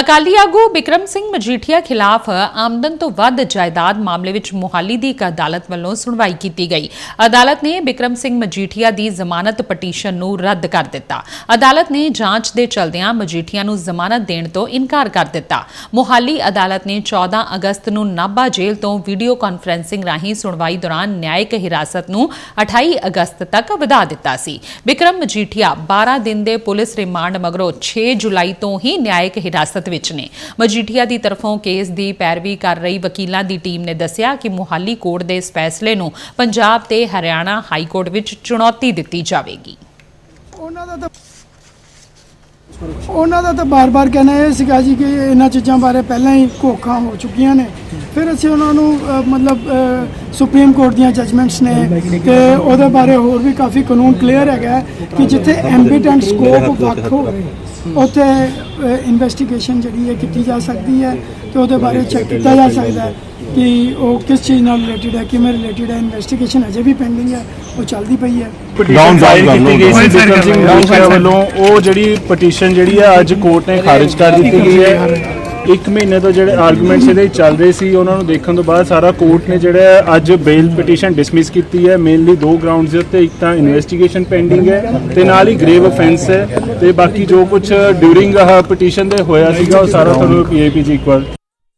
ਅਕਾਲੀ ਆਗੂ ਬਿਕਰਮ ਸਿੰਘ ਮਜੀਠੀਆ ਖਿਲਾਫ ਆਮਦਨ ਤੋਂ ਵੱਧ ਜਾਇਦਾਦ ਮਾਮਲੇ ਵਿੱਚ ਮੁਹਾਲੀ ਦੀ ਇੱਕ ਅਦਾਲਤ ਵੱਲੋਂ ਸੁਣਵਾਈ ਕੀਤੀ ਗਈ। ਅਦਾਲਤ ਨੇ ਬਿਕਰਮ ਸਿੰਘ ਮਜੀਠੀਆ ਦੀ ਜ਼ਮਾਨਤ ਪਟੀਸ਼ਨ ਨੂੰ ਰੱਦ ਕਰ ਦਿੱਤਾ। ਅਦਾਲਤ ਨੇ ਜਾਂਚ ਦੇ ਚਲਦਿਆਂ ਮਜੀਠੀਆ ਨੂੰ ਜ਼ਮਾਨਤ ਦੇਣ ਤੋਂ ਇਨਕਾਰ ਕਰ ਦਿੱਤਾ। ਮੁਹਾਲੀ ਅਦਾਲਤ ਨੇ 14 ਅਗਸਤ ਨੂੰ ਨਾਭਾ ਜੇਲ੍ਹ ਤੋਂ ਵੀਡੀਓ ਕਾਨਫਰੈਂਸਿੰਗ ਰਾਹੀਂ ਸੁਣਵਾਈ ਦੌਰਾਨ ਨਿਆਇਕ ਹਿਰਾਸਤ ਨੂੰ 28 ਅਗਸਤ ਤੱਕ ਵਧਾ ਦਿੱਤਾ ਸੀ। ਬਿਕਰਮ ਮਜੀਠੀਆ 12 ਦਿਨ ਦੇ ਪੁਲਿਸ ਰਿਮਾਂਡ ਮਗਰੋਂ 6 ਜੁਲਾਈ ਤੋਂ ਹੀ ਨਿਆਇਕ ਹਿਰਾਸਤ ਵਿੱਚ ਨੇ। ਮਜੀਠੀਆ ਦੀ ਤਰਫੋਂ ਕੇਸ ਦੀ ਪੈਰਵੀ ਕਰ ਰਹੀ ਵਕੀਲਾਂ ਦੀ ਟੀਮ ਨੇ ਦੱਸਿਆ ਕਿ ਮੁਹਾਲੀ ਕੋਰਟ ਦੇ ਇਸ ਫੈਸਲੇ ਨੂੰ ਪੰਜਾਬ ਤੇ ਹਰਿਆਣਾ ਹਾਈ ਕੋਰਟ ਵਿੱਚ ਚੁਣੌਤੀ ਦਿੱਤੀ ਜਾਵੇਗੀ। ਉਹਨਾਂ ਦਾ ਤਾਂ ਉਹਨਾਂ ਦਾ ਤਾਂ ਬਾਰ-ਬਾਰ ਕਹਿਣਾ ਇਹ ਸੀਗਾ ਜੀ ਕਿ ਇਹਨਾਂ ਚੀਜ਼ਾਂ ਬਾਰੇ ਪਹਿਲਾਂ ਹੀ ਘੋਖਾਂ ਹੋ ਚੁੱਕੀਆਂ ਨੇ। ਫਿਰ ਅਸੀਂ ਉਹਨਾਂ ਨੂੰ ਅ, ਮਤਲਬ ਅ, ਸੁਪਰੀਮ ਕੋਰਟ ਦੀਆਂ ਜੱਜਮੈਂਟਸ ਨੇ ਤੇ ਉਹਦੇ ਬਾਰੇ ਹੋਰ ਵੀ ਕਾਫੀ ਕਾਨੂੰਨ ਕਲੀਅਰ ਹੈਗਾ ਕਿ ਜਿੱਥੇ ਐਂਬਿਟ ਸਕੋਪ ਵੱਖ ਹੋਵੇ। ਉੱਥੇ ਇਨਵੈਸਟੀਗੇਸ਼ਨ ਜਿਹੜੀ ਹੈ ਕੀਤੀ ਜਾ ਸਕਦੀ ਹੈ ਤੇ ਉਹਦੇ ਬਾਰੇ ਚੈੱਕ ਕੀਤਾ ਜਾ ਸਕਦਾ ਹੈ ਕਿ ਉਹ ਕਿਸ ਚੀਜ਼ ਨਾਲ ਰਿਲੇਟਡ ਹੈ ਕਿਵੇਂ ਰਿਲੇਟਡ ਹੈ ਇਨਵੈਸਟੀਗੇਸ਼ਨ ਅਜੇ ਵੀ ਪੈਂਡਿੰਗ ਹੈ ਉਹ ਚੱਲਦੀ ਪਈ ਹੈ। ਪਟੀਸ਼ਨ ਦਾਇਰ ਕੀਤੀ ਗਈ ਸੀ ਬਿਕਰਮ ਸਿੰਘ ਵੱਲੋਂ ਉਹ ਜਿਹੜੀ ਪਟੀਸ਼ਨ ਜਿਹੜੀ ਹੈ ਅੱਜ ਕੋਰਟ ਨੇ ਖਾਰਜ ਕਰ ਦਿੱਤੀ ਗਈ ਹੈ। ਇੱਕ ਮਹੀਨੇ ਤੋਂ ਜਿਹੜੇ ਆਰਗੂਮੈਂਟਸ ਇਹਦੇ ਚੱਲ ਰਹੇ ਸੀ, ਉਹਨਾਂ ਨੂੰ ਦੇਖਣ ਤੋਂ ਬਾਅਦ ਸਾਰਾ ਕੋਰਟ ਨੇ ਜਿਹੜਾ ਅੱਜ ਬੇਲ ਪਟੀਸ਼ਨ ਡਿਸਮਿਸ ਕੀਤੀ ਹੈ। ਮੇਨਲੀ ਦੋ ਗਰਾਊਂਡਸ ਦੇ ਉੱਤੇ, ਇੱਕ ਤਾਂ ਇਨਵੈਸਟੀਗੇਸ਼ਨ ਪੈਂਡਿੰਗ ਹੈ ਤੇ ਨਾਲ ਹੀ ਗ੍ਰੇਵ ਅਫੈਂਸ ਹੈ ਤੇ ਬਾਕੀ ਜੋ ਕੁਝ ਡਿਊਰਿੰਗ ਆਹ ਪਟੀਸ਼ਨ ਦੇ ਹੋਇਆ ਸੀਗਾ, ਉਹ ਸਾਰਾ ਤੁਹਾਨੂੰ ਪੀਏਪੀ ਜੀ ਇੱਕ ਵਾਰ